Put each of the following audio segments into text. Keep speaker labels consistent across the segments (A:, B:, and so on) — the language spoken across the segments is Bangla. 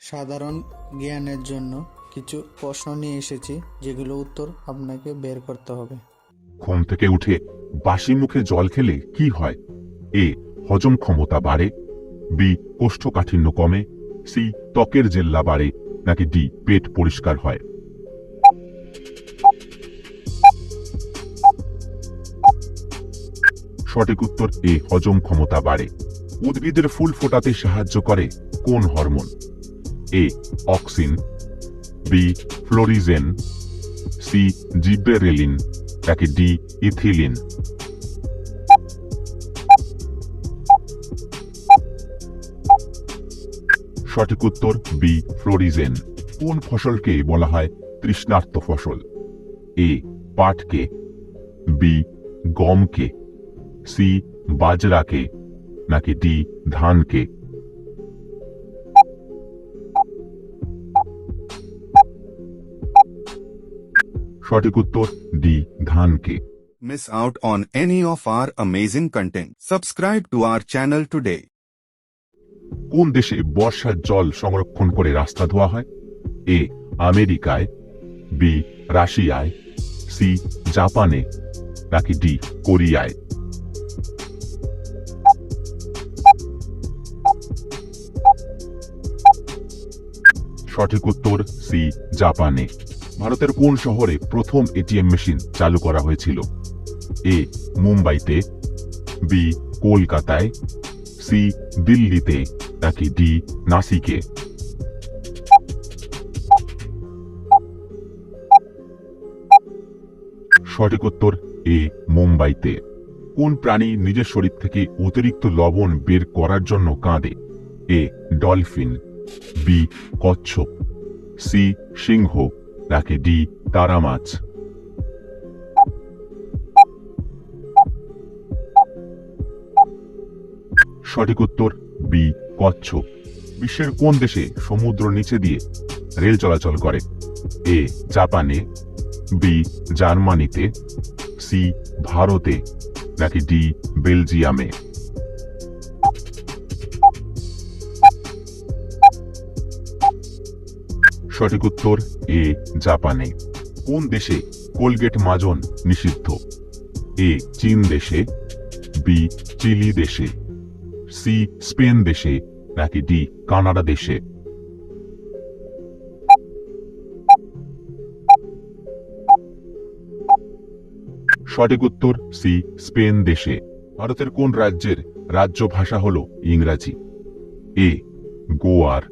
A: সাধারণ জ্ঞানের জন্য কিছু প্রশ্ন নিয়ে এসেছি, যেগুলো উত্তর আপনাকে বের করতে হবে।
B: ঘুম থেকে উঠে বাসি মুখে জল খেলে কি হয়? এ, হজম ক্ষমতা বাড়ে। বি, কোষ্ঠকাঠিন্য কমে। সি, ত্বকের জেল্লা বাড়ে, নাকি ডি, পেট পরিষ্কার হয়। সঠিক উত্তর, এ, হজম ক্ষমতা বাড়ে। উদ্ভিদের ফুল ফোটাতে সাহায্য করে কোন hormone? A auxin B florigen C gibberellin নাকি ডি ইথিলিন সঠিক উত্তর বি ফ্লোরিজেন কোন ফসলকে বলা হয় তৃষ্ণার্ত ফসল? এ পাটকে. বি গমকে. সি বাজরাকে. নাকি ডি ধানকে? সঠিক উত্তর ডি ধানকে।
C: Miss out on any of our amazing content. Subscribe to our channel today.
B: কোন দেশে বর্ষার জল সংরক্ষণ করে রাস্তা ধোয়া হয়? এ আমেরিকায়। বি রাশিয়ায়। সি জাপানে। নাকি ডি কোরিয়ায়। সঠিক উত্তর সি জাপানে। ভারতের কোন শহরে প্রথম এটিএম মেশিন চালু করা হয়েছিল? এ, মুম্বাইতে, বি, কলকাতায়, সি, দিল্লিতে, নাকি ডি, নাসিকে? সঠিক উত্তর, এ, মুম্বাইতে। কোন প্রাণী নিজের শরীর থেকে অতিরিক্ত লবণ বের করার জন্য কাঁদে? A, dolphin. বি, কচ্ছপ। সি, সিংহ। নাকি ডি তারা মাছ। সঠিক উত্তর, বি, কচ্ছপ। বিশ্বের কোন দেশে সমুদ্র নিচে দিয়ে রেল চলাচল করে? এ, জাপানে, বি, জার্মানিতে, সি, ভারতে, নাকি ডি, বেলজিয়ামে? সঠিক উত্তর এ, জাপানে। কোন দেশে কোলগেট মাজন নিষিদ্ধ? এ, চীন দেশে, বি, চিলি দেশে, সি, স্পেন দেশে, নাকি ডি, কানাডা দেশে? সঠিক উত্তর সি, স্পেন দেশে। ভারতের কোন রাজ্যের রাজ্য ভাষা হল ইংরাজি? এ, গোয়ার,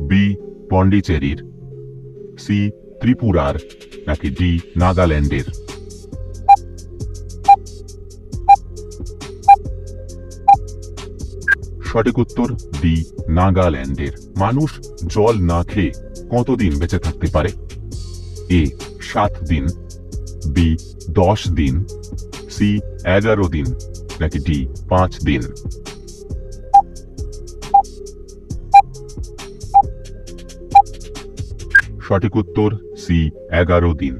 B: বি পন্ডিচেরির, সি, ত্রিপুরার, নাকি ডি, নাগাল্যান্ডের। সঠিক উত্তর, ডি, নাগাল্যান্ডের। মানুষ জল না খেয়ে কতদিন বেঁচে থাকতে পারে? এ, সাত দিন, বি, দশ দিন, সি, এগারো দিন, নাকি ডি, পাঁচ দিন। সঠিক উত্তর সি এগারো দিন।